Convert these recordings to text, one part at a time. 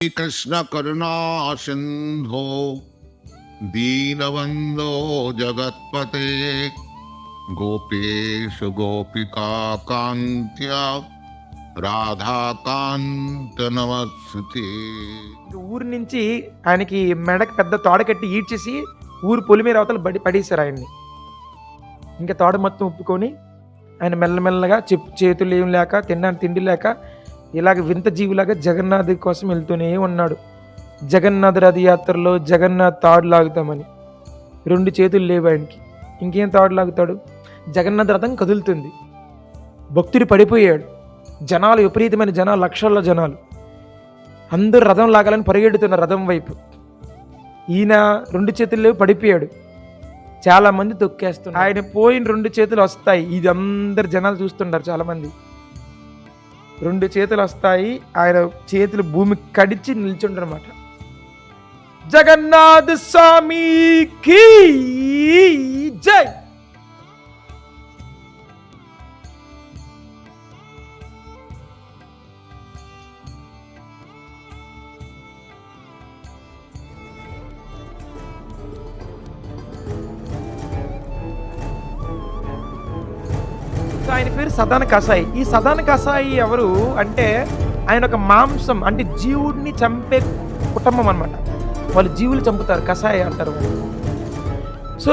కృష్ణ కరుణా సింధో దీనవందో జగత్పతే గోపేషు గోపికా రాధాకాంత నమస్తి ఊరి నుంచి ఆయనకి మెడకి పెద్ద తోడ కట్టి ఈడ్చేసి ఊరు పొలి మీద అవతల బడి పడేశారు ఆయన్ని. ఇంకా తోడ మొత్తం ఒప్పుకొని ఆయన మెల్లమెల్లగా చెప్ చేతులు ఏం లేక తినడానికి తిండి లేక ఇలాగ వింత జీవులాగా జగన్నాథ్ కోసం వెళ్తూనే ఉన్నాడు. జగన్నాథ్ రథయాత్రలో జగన్నాథ్ తాడు లాగుతామని. రెండు చేతులు లేవు ఆయనకి. ఇంకేం తాడు లాగుతాడు? జగన్నాథ్ రథం కదులుతుంది. భక్తుడు పడిపోయాడు. జనాలు విపరీతమైన జనాలు లక్షల్లో జనాలు. అందరూ రథం లాగాలని పరిగెడుతున్న రథం వైపు. ఈయన రెండు చేతుల్లో పడిపోయాడు. చాలామంది తొక్కేస్తున్నారు. ఆయన పోయిన రెండు చేతులు వస్తాయి. ఇది అందరు జనాలు చూస్తుంటారు చాలామంది. రెండు చేతులు వస్తాయి. ఆయన చేతులు భూమి కడిచి నిల్చుంటారు అనమాట జగన్నాథ్ స్వామికి జై! పేరు సదాన కసాయి ఈ సదాన కసాయి ఎవరు అంటే ఆయన ఒక మాంసం అంటే జీవుడిని చంపే కుటుంబం అన్నమాట. వాళ్ళు జీవులు చంపుతారు కషాయి అంటారు. సో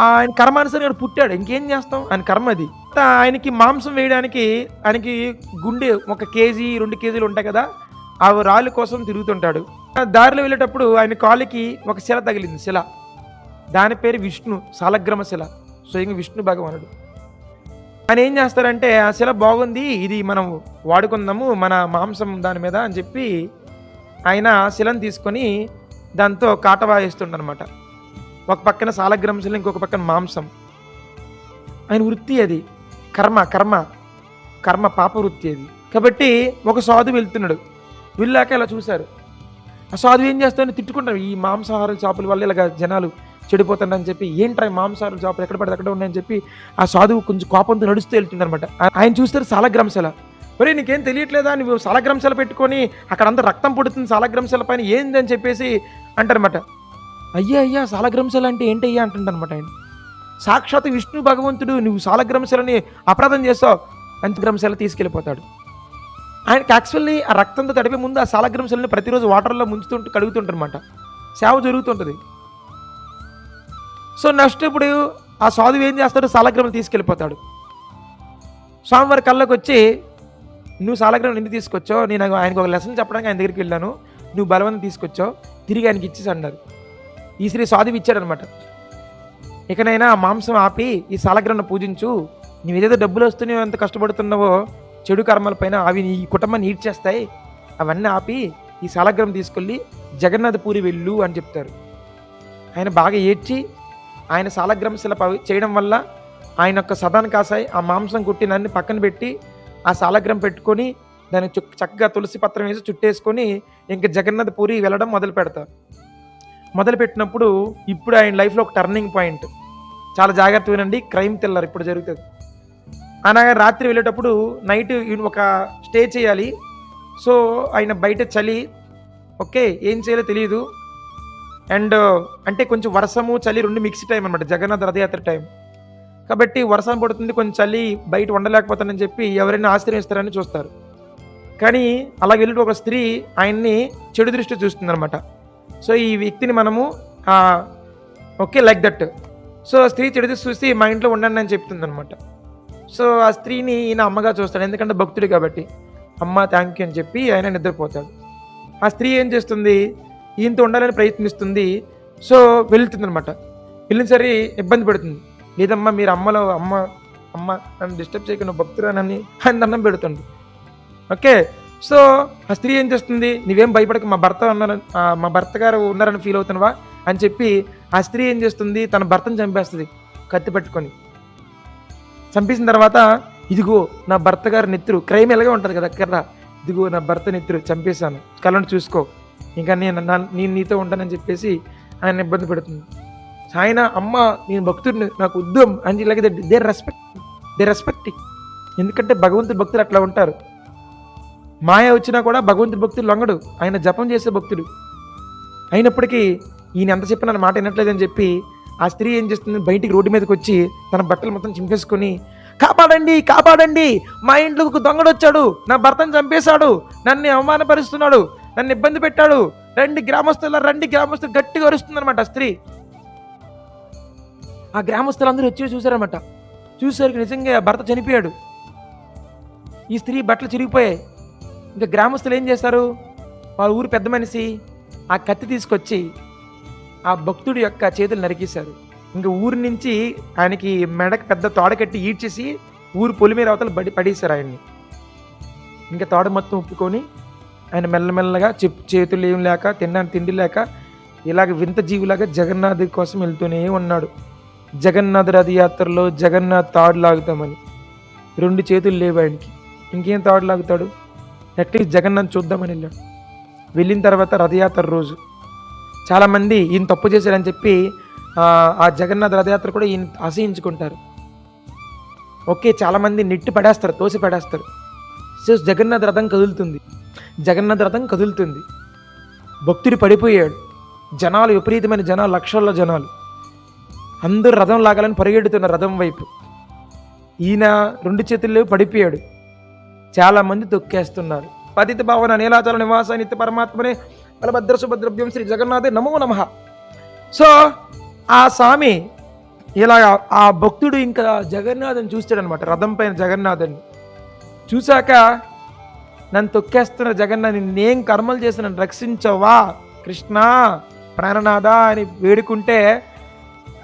ఆయన కర్మానుసరి పుట్టాడు. ఇంకేం చేస్తాం? ఆయన కర్మ అది. ఆయనకి మాంసం వేయడానికి ఆయనకి గుండె ఒక కేజీ రెండు కేజీలు ఉంటాయి కదా ఆ రాళ్ళు కోసం తిరుగుతుంటాడు. ఆ దారిలో వెళ్ళేటప్పుడు ఆయన కాలుకి ఒక శిల తగిలింది శిల. దాని పేరు విష్ణు శాలగ్రమ శిల. స్వయంగా విష్ణు భగవానుడు. ఆయన ఏం చేస్తారంటే ఆ శిల బాగుంది ఇది మనం వాడుకుందాము మన మాంసం దాని మీద అని చెప్పి ఆయన శిలను తీసుకొని దాంతో కాటవా వేస్తుండనమాట ఒక పక్కన సాలగ్రామ శిల ఇంకొక పక్కన మాంసం. ఆయన వృత్తి అది. కర్మ కర్మ కర్మ పాప వృత్తి అది. కాబట్టి ఒక సాధు వెళ్తున్నాడు. వెళ్ళాక ఇలా చూశారు. ఆ సాధువు ఏం చేస్తాడని తిట్టుకుంటారు ఈ మాంసాహార చేపల వల్ల ఇలాగ జనాలు చెడిపోతాడని చెప్పి ఏంట్రా మాంసాలు చేపలు ఎక్కడ పడితే అక్కడ ఉన్నాయని చెప్పి ఆ సాధువు కొంచెం కోపంతో నడుస్తూ వెళ్తుందనమాట ఆయన చూస్తారు సాలగ్రామశల మరి నీకేం తెలియట్లేదా? నువ్వు సాలగ్రామశల పెట్టుకొని అక్కడ అంత రక్తం పుడుతుంది సాలగ్రామశల పైన ఏందని చెప్పేసి అంటారనమాట అయ్యా అయ్యా సాలగ్రామశల అంటే ఏంటయ్యా? అంటుండనమాట ఆయన. సాక్షాత్ విష్ణు భగవంతుడు నువ్వు సాలగ్రామశలని అపరాధం చేస్తావు. అంతగ్రామశల తీసుకెళ్ళిపోతాడు. ఆయనకి యాక్చువల్లీ ఆ రక్తంతో తడిపే ముందు ఆ సాలగ్రంశాలని ప్రతిరోజు వాటర్లో ముంచుతుంటూ కడుగుతుంటారనమాట సేవ జరుగుతుంటుంది. సో నెక్స్ట్ ఇప్పుడు ఆ సాధువు ఏం చేస్తాడు? సాలగ్రామం తీసుకెళ్ళిపోతాడు. స్వామివారి కళ్ళకు వచ్చి నువ్వు సాలగ్రామం ఎందుకు తీసుకొచ్చావు? నేను ఆయనకు ఒక లెసన్ చెప్పడానికి ఆయన దగ్గరికి వెళ్ళాను. నువ్వు బలవంతం తీసుకొచ్చావు. తిరిగి ఆయనకి ఇచ్చేసి అన్నారు. ఈ శ్రీ సాధువు ఇచ్చాడనమాట. ఇకనైనా మాంసం ఆపి ఈ సాలగ్రామం పూజించు. నువ్వు ఏదైతే డబ్బులు వస్తున్నాయో ఎంత కష్టపడుతున్నావో చెడు కర్మలపైన అవి నీ కుటుంబాన్ని ఈడ్చేస్తాయి అవన్నీ ఆపి ఈ సాలగ్రామం తీసుకెళ్ళి జగన్నాథ్ పూరి వెళ్ళు అని చెప్తారు. ఆయన బాగా ఏడ్చి ఆయన సాలగ్రామ పవి చేయడం వల్ల ఆయన యొక్క సదాన్ కాసాయి ఆ మాంసం కుట్టినన్ని పక్కన పెట్టి ఆ సాలగ్రం పెట్టుకొని దాన్ని చుక్ చక్కగా తులసి పత్రం వేసి చుట్టేసుకొని ఇంకా జగన్నాథ్ పూరి వెళ్ళడం మొదలు పెడతారు మొదలు పెట్టినప్పుడు ఇప్పుడు ఆయన లైఫ్లో ఒక టర్నింగ్ పాయింట్. చాలా జాగ్రత్త వినండి క్రైమ్ థ్రిల్లర్ ఇప్పుడు జరుగుతుంది. అనగా రాత్రి వెళ్ళేటప్పుడు నైట్ ఒక స్టే చేయాలి. సో ఆయన బయట చలి ఓకే ఏం చేయాలో తెలియదు. అండ్ uh, అంటే కొంచెం వర్షము చలి రెండు మిక్స్ టైం అనమాట జగన్నాథ్ రథయాత్ర టైం కాబట్టి వర్షం పడుతుంది కొంచెం చలి బయట ఉండలేకపోతానని చెప్పి ఎవరైనా ఆశ్రయిస్తారని చూస్తారు. కానీ అలా వెళ్ళి ఒక స్త్రీ ఆయన్ని చెడు దృష్టి చూస్తుందనమాట సో ఈ వ్యక్తిని మనము ఓకే లైక్ దట్ సో ఆ స్త్రీ చెడు దృష్టి చూసి మా ఇంట్లో ఉండండి అని చెప్తుందనమాట సో ఆ స్త్రీని ఈయన అమ్మగా చూస్తాడు. ఎందుకంటే భక్తుడు కాబట్టి. అమ్మ థ్యాంక్ యూ అని చెప్పి ఆయన నిద్రపోతాడు. ఆ స్త్రీ ఏం చేస్తుంది? ఈయనతో ఉండాలని ప్రయత్నిస్తుంది. సో వెళ్తుంది అనమాట వెళ్ళిన సరే ఇబ్బంది పెడుతుంది. లేదమ్మా మీరు అమ్మలో అమ్మ అమ్మ నన్ను డిస్టర్బ్ చేయకుండా భక్తురానని ఆయన దండం పెడుతుంది. ఓకే? సో ఆ స్త్రీ ఏం చేస్తుంది? నువ్వేం భయపడక మా భర్త ఉన్నారని మా భర్త గారు ఉన్నారని ఫీల్ అవుతున్నావా? అని చెప్పి ఆ స్త్రీ ఏం చేస్తుంది? తన భర్తను చంపేస్తుంది కత్తి పట్టుకొని. చంపేసిన తర్వాత ఇదిగో నా భర్త గారి నెత్తురు. క్రైమ్ ఎలాగే ఉంటుంది కదా కదా ఇదిగో నా భర్త నెత్తురు చంపేశాను. కళ్ళను చూసుకో. ఇంకా నేను నేను నీతో ఉంటానని చెప్పేసి ఆయన ఇబ్బంది పెడుతుంది. ఆయన అమ్మ నేను భక్తుడిని నాకు ఉద్దం అని ఇలాగే దే రెస్పెక్ట్ దే రెస్పెక్ట్ ఎందుకంటే భగవంతుడి భక్తులు అట్లా ఉంటారు. మాయ వచ్చినా కూడా భగవంతుడి భక్తుడు లొంగడు. ఆయన జపం చేసే భక్తుడు. అయినప్పటికీ ఈయన ఎంత చెప్పినా నా మాట వినట్లేదని చెప్పి ఆ స్త్రీ ఏం చేస్తుంది? బయటికి రోడ్డు మీదకి వచ్చి తన బట్టలు మొత్తం చింపేసుకొని కాపాడండి కాపాడండి! మా ఇంట్లో ఒక నా భర్తను చంపేశాడు. నన్ను అవమానపరుస్తున్నాడు. నన్ను ఇబ్బంది పెట్టాడు. రెండు గ్రామస్తుల రెండు గ్రామస్తులు గట్టిగా అరుస్తుందన్నమాట ఆ స్త్రీ. ఆ గ్రామస్తులందరూ వచ్చి చూశారన్నమాట. చూసేసరికి నిజంగా భర్త చనిపోయాడు. ఈ స్త్రీ బట్టలు చిరిగిపోయాయి. ఇంకా గ్రామస్తులు ఏం చేస్తారు వాళ్ళ ఊరు పెద్ద మనిషి ఆ కత్తి తీసుకొచ్చి ఆ భక్తుడి యొక్క చేతులు నరికేశారు. ఇంకా ఊరి నుంచి ఆయనకి మెడకు పెద్ద తోడ కట్టి ఈడ్చేసి ఊరు పొలిమేర అవతల బడి పడేశారు ఆయన్ని. ఇంకా తోడ మొత్తం ఉప్పుకొని ఆయన మెల్లమెల్లగా చెప్ చేతులు ఏం లేక తినడానికి తిండి లేక ఇలాగ వింత జీవులాగా జగన్నాథ్ కోసం వెళ్తూనే ఉన్నాడు. జగన్నాథ్ రథయాత్రలో జగన్నాథ్ తాడు లాగుతామని. రెండు చేతులు లేవు ఆయనకి. ఇంకేం తాడు లాగుతాడు? అట్లీస్ట్ జగన్నాథ్ చూద్దామని వెళ్ళాడు. వెళ్ళిన తర్వాత రథయాత్ర రోజు. చాలామంది ఈయన తప్పు చేశారని చెప్పి ఆ, ఆ జగన్నాథ్ రథయాత్ర కూడా ఈయన అసహించుకుంటారు ఓకే చాలామంది నెట్టి పడేస్తారు తోసి పడేస్తారు. సో జగన్నాథ్ రథం కదులుతుంది. జగన్నాథ్ రథం కదులుతుంది. భక్తుడు పడిపోయాడు. జనాలు విపరీతమైన జనాలు లక్షల్లో జనాలు. అందరూ రథం లాగాలని పరిగెడుతున్న రథం వైపు. ఈయన రెండు చేతుల్లో పడిపోయాడు. చాలామంది తొక్కేస్తున్నారు. పతిత భావన నీలాచల నివాస నిత్య పరమాత్మనే బలభద్ర సుభద్రభ్యం శ్రీ జగన్నాథే నమో నమ. సో ఆ స్వామి ఇలా ఆ భక్తుడు ఇంకా జగన్నాథన్ చూస్తాడనమాట రథం పైన జగన్నాథన్ని చూశాక నన్ను తొక్కేస్తున్న జగన్నాథ్ నేను కర్మలు చేసి నన్ను రక్షించవా? కృష్ణ ప్రాణనాథ అని వేడుకుంటే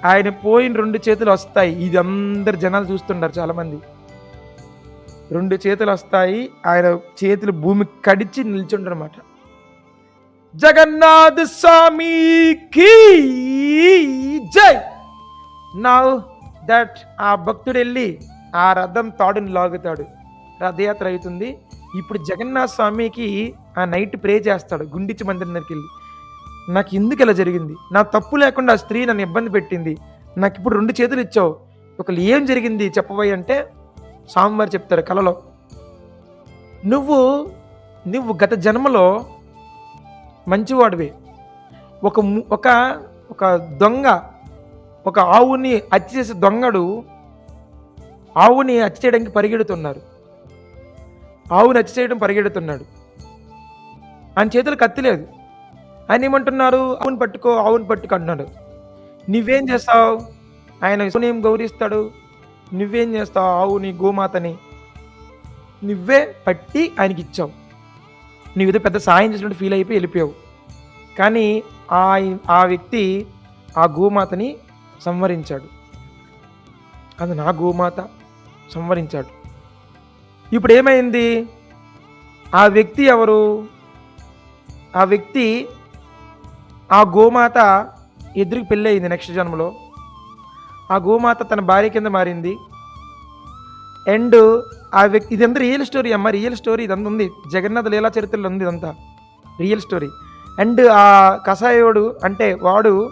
ఆయన పోయిన రెండు చేతులు వస్తాయి. ఇది అందరు జనాలు చూస్తుంటారు చాలామంది. రెండు చేతులు వస్తాయి. ఆయన చేతులు భూమి కడిచి నిల్చుంటారన్నమాట జగన్నాథ్ స్వామికి జై! నౌ దట్ ఆ భక్తుడు వెళ్ళి ఆ రథం తాడుని లాగుతాడు. రథయాత్ర అవుతుంది. ఇప్పుడు జగన్నాథ్ స్వామికి ఆ నైట్ ప్రే చేస్తాడు గుండిచి మందిరం దగ్గరికి వెళ్ళి నాకు ఎందుకు ఇలా జరిగింది? నా తప్పు లేకుండా ఆ స్త్రీ నన్ను ఇబ్బంది పెట్టింది. నాకు ఇప్పుడు రెండు చేతులు ఇచ్చావు. ఒకళ్ళు ఏం జరిగింది చెప్పబోయి అంటే స్వామివారు చెప్తారు కలలో. నువ్వు నువ్వు గత జన్మలో మంచివాడివి. ఒక ము- ఒక ఒక దొంగ ఒక ఆవుని హత్య చేసే దొంగడు ఆవుని హత్య చేయడానికి పరిగెడుతున్నారు. ఆవు నచ్చి చేయడం పరిగెడుతున్నాడు. ఆయన చేతులు కత్తి లేదు ఆయన ఏమంటున్నారు? ఆవుని పట్టుకో ఆవును పట్టుకో అంటున్నాడు నువ్వేం చేస్తావు? ఆయన విశ్వనేం గౌరవిస్తాడు? నువ్వేం చేస్తావు? ఆవుని గోమాతని. నువ్వే పట్టి ఆయనకి ఇచ్చావు నువ్వేదో పెద్ద సాయం చేసినట్టు ఫీల్ అయిపోయి వెళ్ళిపోయావు. కానీ ఆ ఆ వ్యక్తి ఆ గోమాతని సంవరించాడు. అది నా గోమాత సంవరించాడు. ఇప్పుడు ఏమైంది ఆ వ్యక్తి ఎవరు? ఆ వ్యక్తి ఆ గోమాత ఇద్దరికి పెళ్ళయింది నెక్స్ట్ జన్మలో. ఆ గోమాత తన భార్య కింద మారింది. అండ్ ఆ వ్యక్తి ఇదంతా రియల్ స్టోరీ అమ్మ రియల్ స్టోరీ ఇదంతా ఉంది. జగన్నాథ్ లీలా చరిత్రలో ఉంది ఇదంతా. Real story. అండ్ ఆ కషాయోడు అంటే వాడు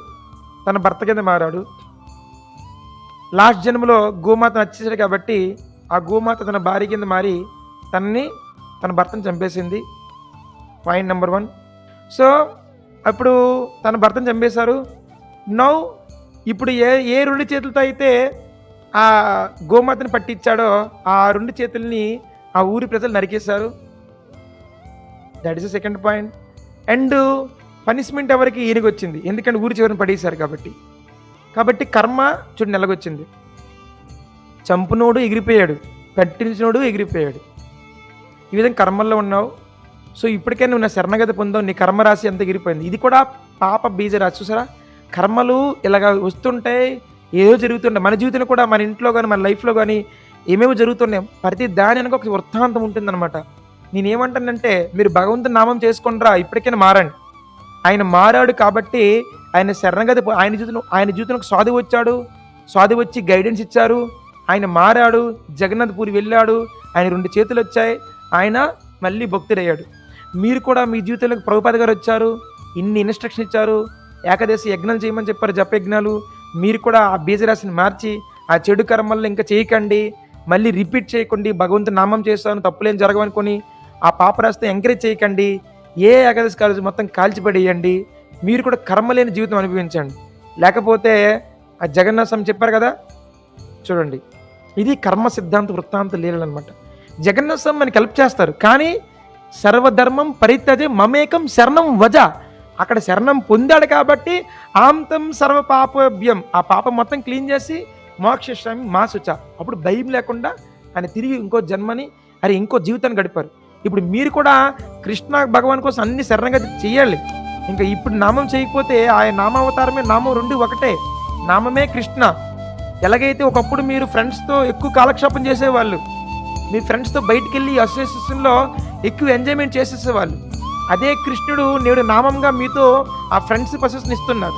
తన భర్త కింద మారాడు. లాస్ట్ జన్మలో గోమాత నచ్చేసాడు కాబట్టి ఆ గోమాత తన భార్య కింద మారి తనని తన భర్తను చంపేసింది. పాయింట్ నెంబర్ వన్ సో అప్పుడు తన భర్తను చంపేశారు. నౌ ఇప్పుడు ఏ ఏ రెండు చేతులతో అయితే ఆ గోమాతని పట్టించాడో ఆ రెండు చేతుల్ని ఆ ఊరి ప్రజలు నరికేశారు. That is second point and punishment ఎవరికి ఈయనకి వచ్చింది ఎందుకంటే ఊరి చివరిని పడేశారు కాబట్టి. కాబట్టి కర్మ చూడు నెలగొచ్చింది. చంపునోడు ఎగిరిపోయాడు కట్టించినోడు ఎగిరిపోయాడు. ఈ విధంగా కర్మల్లో ఉన్నావు. సో ఇప్పటికే నువ్వు నా శరణగతి పొందావు నీ కర్మరాశి అంత ఎగిరిపోయింది. ఇది కూడా పాప బీజ రాశి చూసారా? కర్మలు ఇలాగ వస్తుంటాయి ఏదో జరుగుతుంటాయి మన జీవితంలో కూడా మన ఇంట్లో కానీ మన లైఫ్లో కానీ ఏమేమి జరుగుతున్నాయి. ప్రతి దాని వెనక ఒక వృత్తాంతం ఉంటుందన్నమాట. నేనేమంటానంటే మీరు భగవంతుని నామం చేసుకుంటారా ఇప్పటికైనా మారండి. ఆయన మారాడు కాబట్టి ఆయన శరణగతి ఆయన జీవితం ఆయన జీవితంలో స్వాది వచ్చాడు. స్వాది వచ్చి గైడెన్స్ ఇచ్చారు. ఆయన మారాడు జగన్నాథ్పూరి వెళ్ళాడు ఆయన రెండు చేతులు వచ్చాయి ఆయన మళ్ళీ భక్తుడయ్యాడు. మీరు కూడా మీ జీవితంలోకి ప్రభుపాద గారు వచ్చారు ఇన్ని ఇన్స్ట్రక్షన్ ఇచ్చారు ఏకదేశ యజ్ఞాలు చేయమని చెప్పారు జప యజ్ఞాలు. మీరు కూడా ఆ బీజరాశిని మార్చి ఆ చెడు కర్మల్లో ఇంకా చేయకండి మళ్ళీ రిపీట్ చేయకండి భగవంతు నామం చేస్తాను తప్పులేం జరగవనుకొని ఆ పాపరాస్తే ఎంకరేజ్ చేయకండి. ఏ ఏకాదశి కాలేజీ మొత్తం కాల్చిపడేయండి. మీరు కూడా కర్మలేని జీవితం అనుభవించండి. లేకపోతే ఆ జగన్నాథ్ స్వామి చెప్పారు కదా చూడండి. ఇది కర్మ సిద్ధాంత వృత్తాంత లీలలు అనమాట జగన్నాథ్ మనకి హెల్ప్ చేస్తారు. కానీ సర్వధర్మం పరిత్యజే మమేకం శరణం వజ. అక్కడ శరణం పొందాడు కాబట్టి ఆంతం సర్వ పాపభ్యం ఆ పాపం మొత్తం క్లీన్ చేసి మోక్షస్వామి మాసుచ. అప్పుడు భయం లేకుండా ఆయన తిరిగి ఇంకో జన్మని అరే ఇంకో జీవితాన్ని గడిపారు. ఇప్పుడు మీరు కూడా కృష్ణ భగవాన్ కోసం అన్ని శరణంగా చేయాలి. ఇంకా ఇప్పుడు నామం చేయకపోతే ఆయన నామావతారమే నామం రెండు ఒకటే. నామమే కృష్ణ. ఎలాగైతే ఒకప్పుడు మీరు ఫ్రెండ్స్తో ఎక్కువ కాలక్షేపం చేసేవాళ్ళు మీ ఫ్రెండ్స్తో బయటికి వెళ్ళి అసోసియేషన్లో ఎక్కువ ఎంజాయ్మెంట్ చేసేసేవాళ్ళు. అదే కృష్ణుడు నేడు నామంగా మీతో ఆ ఫ్రెండ్షిప్ అసోసియేషన్ ఇస్తున్నారు.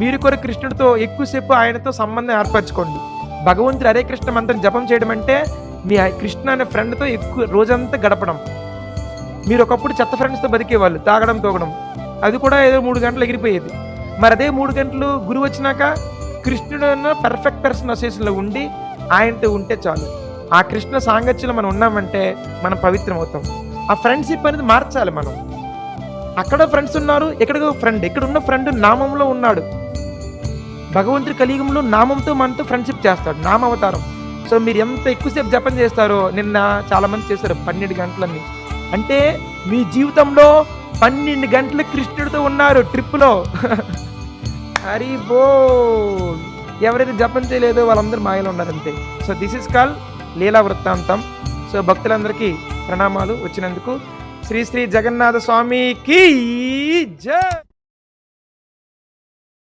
మీరు కూడా కృష్ణుడితో ఎక్కువసేపు ఆయనతో సంబంధం ఏర్పరచుకోండి. భగవంతుడు హరే కృష్ణ మంత్రం జపం చేయడం అంటే మీ కృష్ణ అనే ఫ్రెండ్తో ఎక్కువ రోజంతా గడపడం. మీరు ఒకప్పుడు చెత్త ఫ్రెండ్స్తో బతికేవాళ్ళు తాగడం తోగడం. అది కూడా ఏదో మూడు గంటలు ఎగిరిపోయేది. మరి అదే మూడు గంటలు గురువు వచ్చినాక కృష్ణుడు పర్ఫెక్ట్ పర్సన్ అసోసియేషన్లో ఉండి ఆయనతో ఉంటే చాలు. ఆ కృష్ణ సాంగత్యంలో మనం ఉన్నామంటే మనం పవిత్రం అవుతాం ఆ ఫ్రెండ్షిప్ అనేది మార్చాలి మనం. అక్కడ ఫ్రెండ్స్ ఉన్నారు ఎక్కడికో ఫ్రెండ్ ఇక్కడ ఉన్న ఫ్రెండ్ నామంలో ఉన్నాడు. భగవంతుడి కలియుగంలో నామంతో మనతో ఫ్రెండ్షిప్ చేస్తాడు నామ అవతారం సో మీరు ఎంత ఎక్కువసేపు జపం చేస్తారో నిన్న చాలామంది చేస్తారు చేశారు పన్నెండు గంటలన్నీ. అంటే మీ జీవితంలో పన్నెండు గంటలు కృష్ణుడితో ఉన్నారు ట్రిప్లో హరి బో ఎవరైతే జపం చేయలేదో వాళ్ళందరూ మాయలో ఉన్నారు సో దిస్ ఇస్ కాల్ లీలా వృత్తాంతం. సో భక్తులందరికీ ప్రణామాలు వచ్చినందుకు శ్రీ శ్రీ జగన్నాథ స్వామికి జై!